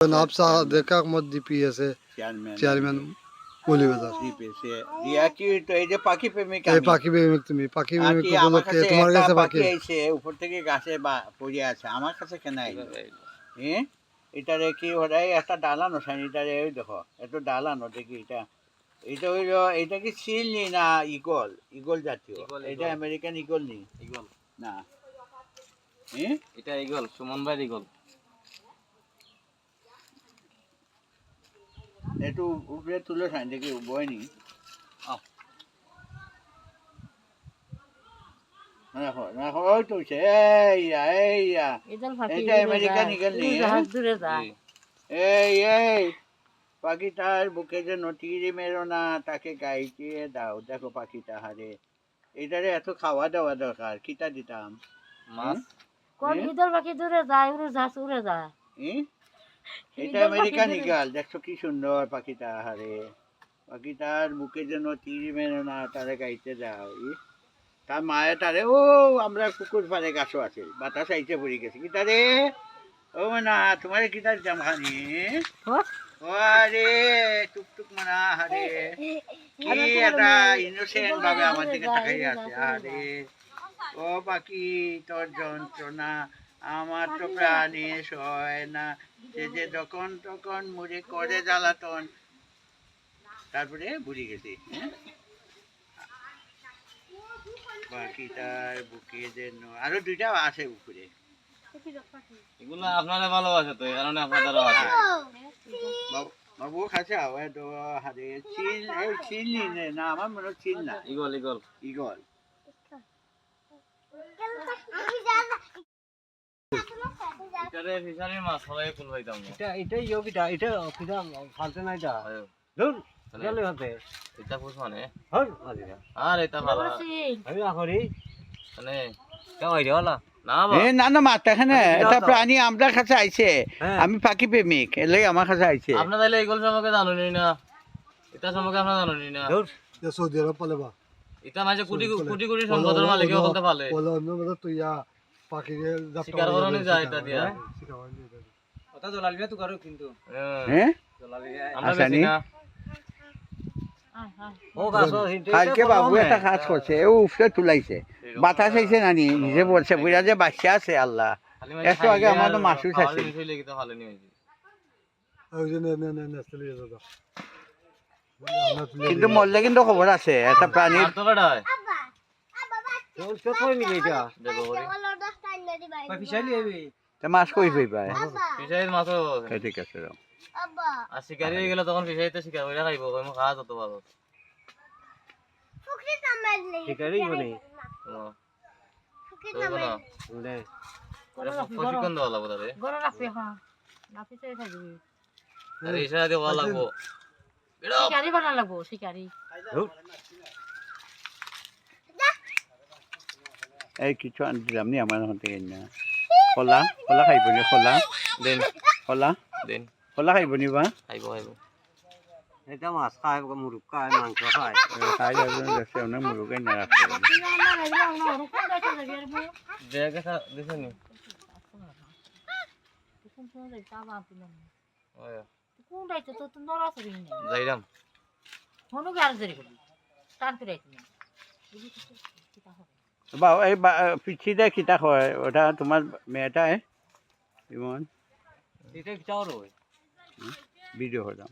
নাবসা দেখা মধ্যে পি আছে চেয়ারম্যান চেয়ারম্যান মৌলিবাজার দিপেছে কি তো এই যে পাখি প্রেমিক এই পাখি প্রেমিক তুমি পাখি প্রেমিক কি আমার উপলক্ষে কাছে তোমার একটা কাছে পাখি পাখি উপর থেকে গাছে পড়ে আছে আমার কাছে কেন আইলো এ এটারে কি ওরাই একটা ডালানো সাইন এটারে ওই দেখো এত ডালানো দেখি এটা এটা হইল এটা কি সিল নি না ইগল ইগল জাতীয় এটা ঈগল। আমেরিকান ইগল নি ইগল না এ এটা ইগল সুমন ভাই ইগল একটু উপরে তুলে সাইন দেখি বয়নি দেখো দেখো ওই তো এইয়া এইয়া এটা আমেরিকান ইগল দূরে যায়। এই এই। পাখিটার বুকে যে নটিরি মেরো না তাকে গাইতে দাও দেখো পাখিটা হারে এটারে এত খাওয়া দাওয়া দরকার কিটা দিতাম। মাছ। কোন? ইদল পাখি দূরে যায় উড়ে জাহাজ উড়ে যায়? এটা আমেরিকান পাখি ইগাল দেখছ কি সুন্দর পাখিটা হারে পাখিটার বুকে যে নটিরি মেরো না তারে গাইতে দাও তার মায়ে তারে ও আমরা কুকুর পারে গাছও আছে বাতাস আইতে পড়ে গেছে। কি তারে? ও না তোমার কিটা দিতাম খানি আরে টুকটুক মানা হারে কি এটা ইনোসেন্ট ভাবে আমার দিকে তাকাই আছে আরে ও বাকি তোর যন্ত্রণা আমার তো প্রাণে সয় না। সে যে যখন তখন মুড়ে করে জ্বালাতন। তারপরে বুড়ি গেছি হ্যাঁ? বাকি তার বুকে যে ন- আরও দুইটা আছে উপরে। এগুলো আপনারা ভালোবাসে তো এই কারণে আপনাদেরও আছে। বাবু- বাবু খাচ্ছে? আওয়াজ তো হারে চিল এই চিল নি না আমার মনে হয় চিল না। Eagle eagle. ইগল। এটারে ফিশারির মাছ সবাই কুল পাইতাম। এটা এটাই যোগিটা এটা কিটা ফালতে নাই এটা ধুর তাহলে হতে এটা পুষ মানে? হর আজিরা আর এটা ভালো। আমি আখরি। মানে? কেউ আইডিয়া হলা না না না এখানে। এটা প্রাণী আমার কাছে আইছে। হ্যাঁ। আমি পাখি প্রেমিক এলে আমার কাছে আইছে। আপনার তাইলে ইগল সম্পর্কে জানুনি না। এটা সম্পর্কে আপনারা জানুনি না। সৌদি আরব পালে বা। এটা মাঝে কোটি কোটি কোটি সম্পদের মালিকও বলতে পারে। বলে অন্য তুই শিকার করানি যায় এটা দিয়া। কথা জ্বলালিবে তো করো কিন্তু। হ্যাঁ। হ্যাঁ? আমরা আচ্ছা, বেশি না। আয়, আয়। ও গাছ হিনতে কালকে বাবু একটা কাজ করছে ও উফরে তুলাইছে। বাতাস আইছে নানি নিজে বলছে বুঝা যে বাচ্চা আছে আল্লাহ। একটু আগে খাইলে আমার তো মাসুস আছে। কিন্তু মরলে কিন্তু খবর আছে একটা প্রাণীর কই কই মাছ কই হই পায়? ফিশারির মাছও হ্যাঁ, ঠিক আছে যাও। আর শিকারি হয়ে গেলে তখন ফিশারিতে শিকার করে খাইব কই খাওয়া যত ভালো শিকারি বলে। প্রশিক্ষণ দেওয়া লাগবো গরম হ্যাঁ। নাপি থাকবি আরে ইশারা দিয়ে লাগবো। শিকারি বানা লাগবো শিকারি। এই কিছু দিলাম নি আমার থেকে না কলা কলা খাইব নি কলা দেন কলা দেন কলা খাইব নি বা খাইব খাইব এটা মাছ খায় মুরুগ খায় মাংস খায় খাই যাবে দেখছে অনেক মুরুগাই না রাখতে দেখে দেখে নি ওয়া কোনটাই তো তোর নড়াচড়ি যাইরাম হনু গাড়ি ধরে করবি টানতে রাখবি না বা এই পিছিতে কিতা হয় ওটা তোমার মেয়েটা এ ইমন। ভিডিও হলাম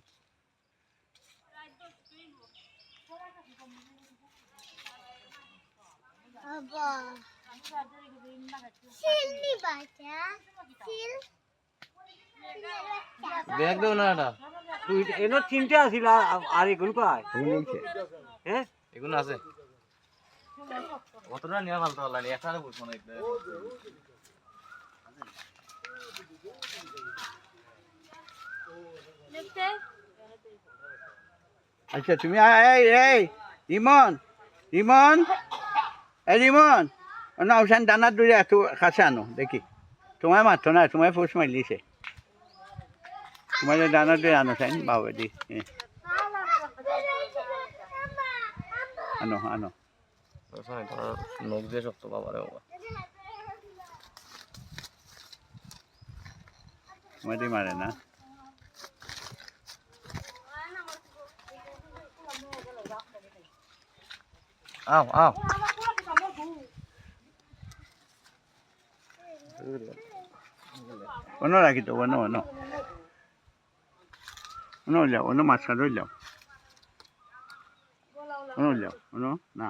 দেখ দেও না এটা তুই এনো চিন্তা আছিল আর- আর এগুলো কয়? হ্যাঁ এগুলো আছে। কতটা নিয়ে ফালতে পারলা নি একটা বুঝব না আচ্ছা তুমি আ- এই এই ইমন ইমন এই ইমন না ওখান দানার দূরে একটু কাছে আনো দেখি। তোমার মাত্র না তোমার ফুস মারিলিছে তোমার দানার দূরে আনো সাইন বাবা দি আনো আনো। নখ দিয়ে শক্ত বাবারে বাবা। মাটি মারে না? আও আও। অন্য রাখি তো অন্য অন্য। অন্য যাও অন্য মাছ কাটো যাও অন্য যাও অন্য না।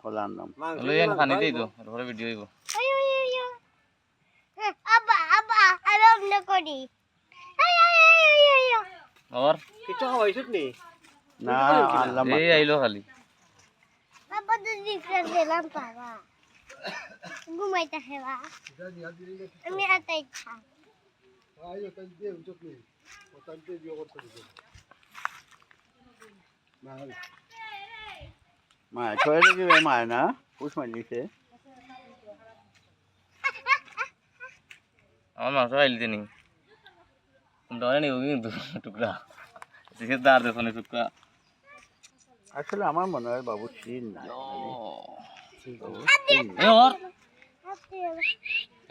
খোলা খানি দেই তো ভিডিও হইব আব্বা আব্বা আমি অন্য করি আয়। ওর কিছু খাওয়াইছিস নি? না আনলাম এই আইলো খালি। আব্বা তো দিকে দিলাম বাবা ঘুমাইতে হেবা আমি হাতে ইচ্ছা আইও তাই দিয়ে উঠত নেই বিয়ে করতে দিবে ছয় দিবে মা না পুষ মারিছে আমার মাংস খাইলি দিনি তোমরা অনেক নিব কিন্তু টুকরা দিকে দাঁড় দেখো না টুকরা আসলে আমার মনে হয় বাবু চিন না ওর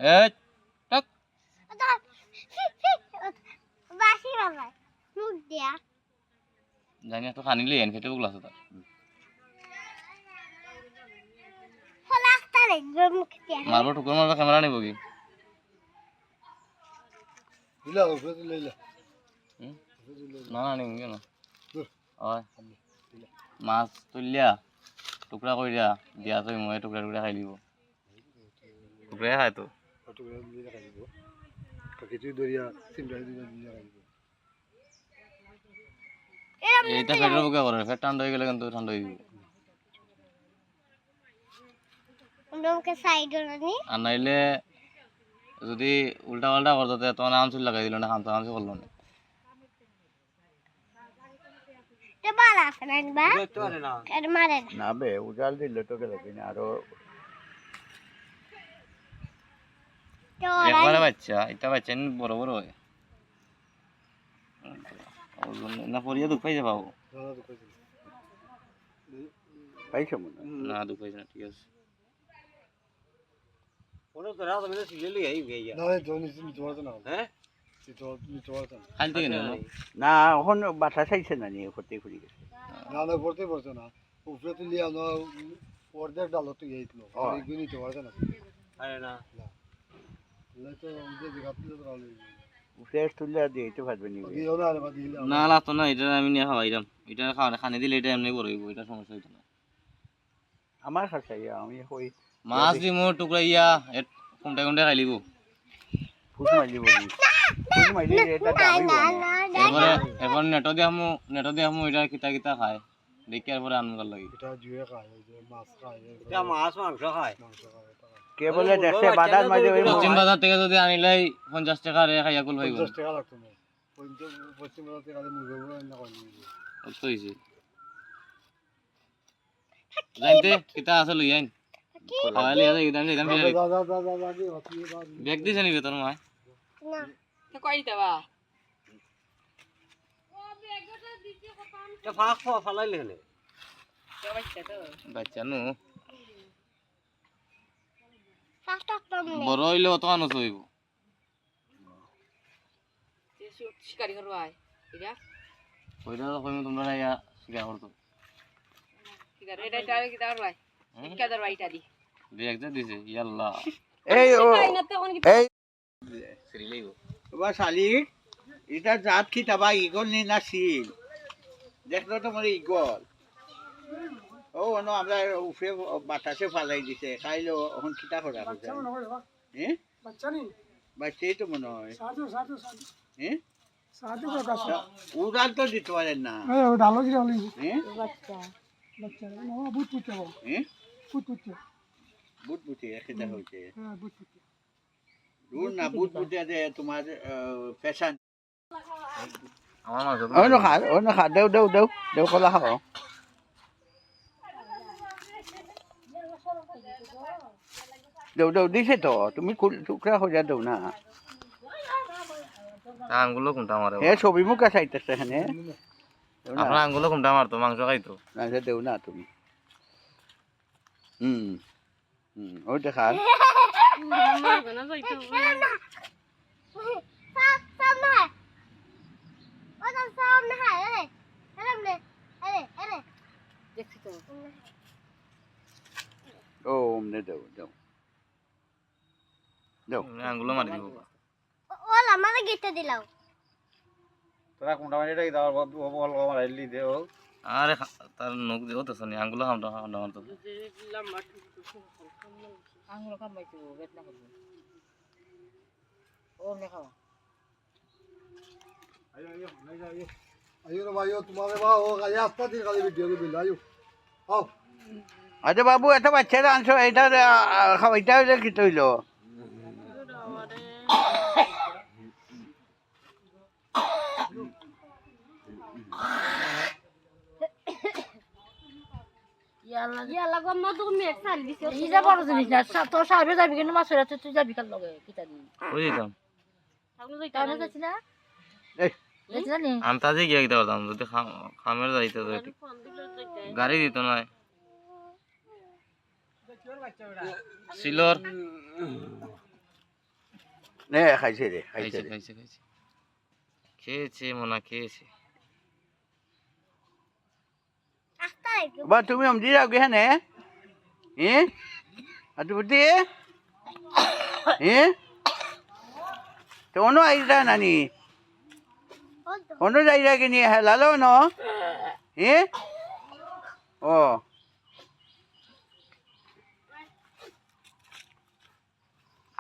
এ টাক বাসি বাবা মুখ দিয়া। জানি একটু খানি খেতে বগলা আছে তার ফলাস্তা লাগবে মারবো মারবা ক্যামেরা নিব কি? না না কেন মাছ তুলিয়া টুকরা কইরা দিয়া। তুই মই টুকরা টুকরা খাই দিব। টুকরাই খায় তো ফটোগ্রাফ দিয়ে দেখাই দিব কাকিটি দরিয়া সিমটাই দিয়ে দিয়ে দেখাই দিব এইটা ফেটের বুকে করে ফেট ঠান্ডা হয়ে গেলে কিন্তু ঠান্ডা হয়ে যাবে। সাইড আর নাইলে যদি উল্টা পাল্টা করতো তে চুল লাগাই দিল না আম করল না। তো বা না উজাল দিলে আরও একবারে বাচ্চা এটা বাচ্চা বড় বড় হয়। না পরিয়া দুঃখ পাইছে কইছিল পাইছো মনে না দুঃখ পাইছে না ঠিক আছে। ওটা তো রাত আমি সিলে লিয়ে আই গইয়া না তো নিচে নিচে না হ্যাঁ? না? এখন চাইছে না নিয়ে ক্ষতি করে গেছে। না পারতো না। উপরে অর্ধেক ডাল তো নিতে না। আরে না। নাই তো ওদের বিঘাত তো ভালো ফ্রেশ তুললে আর দিয়ে পারবে নি না আর বাদ দিলে না লাগতো না এটা আমি নিয়ে খাওয়াইতাম এটা খাওয়া খানি দিলে এটা এমনি বড় হইব এটা সমস্যা হইতো না আমার কাছে আমি কই মাছ দি মোর টুকরা ইয়া কোনটা কোনটা খাই লিব ফুস মারি বলি ফুস মারি এটা দামি বনে এরপরে নেটো দিয়ে আমু নেটো দিয়ে আমু এটা কিতা কিতা খায় দেখি আর পরে আনন্দ লাগে এটা জুয়ে খায় মাছ খায় এটা মাছ মাংস খায় মাংস খায়। কে বলে দেখছে বাদার মাঝে ওই পশ্চিম বাজার থেকে যদি আনিলাই পঞ্চাশ টাকা রে খাইয়া কুল পঞ্চাশ টাকা লাগতো না পশ্চিম বাজার থেকে মুরগি নিয়ে যাবে। তো হইছে জানতে কিতা আছে অতি দাদা ব্যাগ দিছে নিবে তোর মায় না বাচ্চা নু নে বড় হইলে অত আনো হইব। ওইটা তো কইমু তোমরা ইয়া শিকার করতো। ব্যাগ যা দিছে ইয়াল্লা। এই ও এই। সিরি লইব। বা শালি এটা জাত কি তাবা ইগল নি না শিল? দেখল তো ইগল। ও অন্য আমরা উফরে বাতাসে ফালাই দিছে। খাইলো এখন কিতা করা হচ্ছে হ্যাঁ বাচ্চাই তো মনে হয়। হ্যাঁ উড়াল তো দিতে পারেন না। হ্যাঁ হ্যাঁ বুট বুটি হয়েছে দূর না বুট বুটি তোমার ফ্যাশন অন্য খা অন্য খা দেও দেও দেও দেও কলা খাও দেও দিছে তো। তুমি টুকরা হয়ে দেও না। আঙ্গুলো কোনটা মারে হে ছবি মুখা চাইতেছে না। আপনার আঙ্গুলো কোনটা মারতো মাংস খাইতো। না দেও না তুমি। হুম হুম ওইটা খা সাপ সাপ না হায় আরে আরে নে আরে আরে দেখছি তো। ও অমনে দাও দাও। দাও আঙ্গুলো মারি দিব ওল আমারে গিতে দিলাও তোরা কোনটা এটা দাও বল আমার আইলি দে ও। আরে খা- তার নখ দেও তো শুনি আঙ্গুলো হামটা হামটা মারতো আঙুল কামাইছো বেদনা করব। ও এমনি খাওয়া আইও রে ভাইও তোমারে বা ও কাজে আস্তা দিন কাজে ভিডিও কে বিল আইও আও আচ্ছা বাবু এত বাচ্চারা আনছো এটা এটা হইলে কি তৈল তাতে গিয়ে দিতে পারতাম যদি খামের যাইতে গাড়ি দিত না। সিলর নে খাইছে রে খাইছে খাইছে রে খাইছে খাইছে। খেয়েছে মনে হয় খেয়েছে। বা তুমি আমজি যাও গে হ্যাঁ এ আতু বুদ্ধি এ তো অন্য আইরা নানি? অন্য যাইরা কি নিয়ে হেলালো ন এ ও।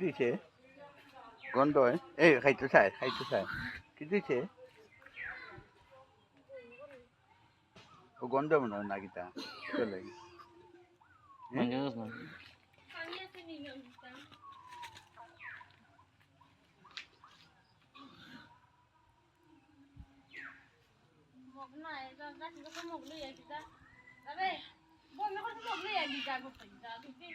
Cái gì thế? Con đói. Ê, hay chú sải, hay chú sải. Cái gì thế? Có con đói mà nó nà ta, Cái lấy. Manganas man. Một này, ra ra chỉ có một ly à chị ta. Đã về. Bố mới có một ly à chị ta, một ra, chị ta.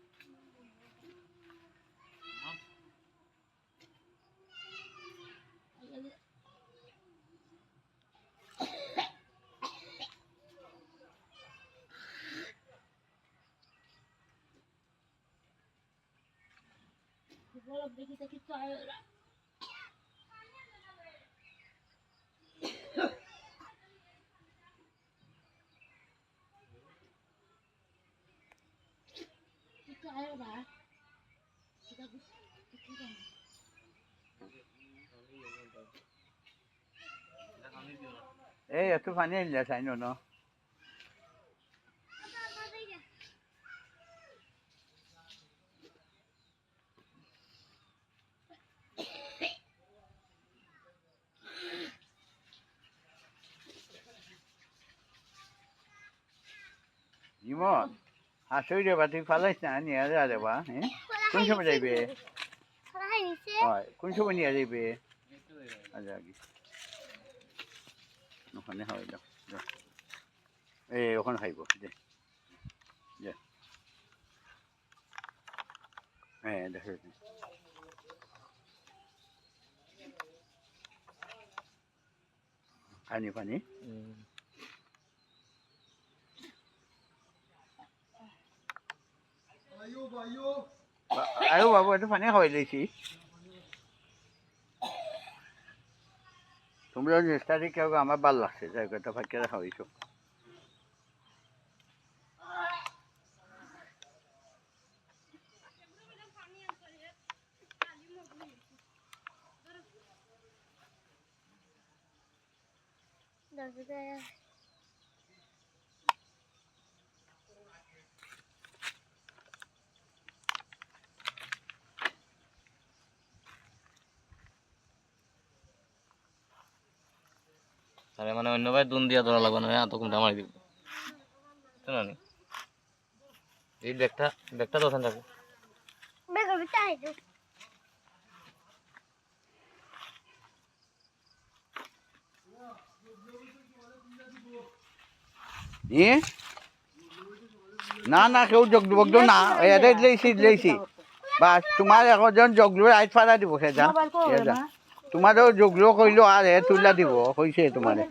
তো তুমি হুম? পানি খাইব নি পানি পানি দিলা এই এত পানি আনলা চাই ন ইমন আসই রে বা তুই ফালাইস না নিয়ে যা বা হ্যাঁ কোন সময় যাইবে হয় কোন সময় নিয়ে যাইবে আচ্ছা আগে ওখানে হয় যাও। এই ওখানে খাইব দে দে হ্যাঁ দেখো পানি পানি আইও বাবু একটু পানি খাওয়াই দিয়েছি তোমরা চেষ্টা দিয়ে কেউ আমার ভালো লাগছে যাই কথা ফাঁকে খাওয়াইছো দরজা তারে মানে অন্য ভাই দুন দিয়া ধরা লাগবে না এত কোনটা মারি দিব। বুঝছ না এই ব্যাগটা ব্যাগটা তো ওখানে থাকো বেগম চাই তো। না না কেউ যোগ বগদ না। এতে লেছি লেছি বাস তোমার এখন জগলু আইট ফাড়া দিব খেজা মোবাইল কো খেজা তোমারও যোগ্য কইলো আর হে তুলা দিব কইছে তোমারে।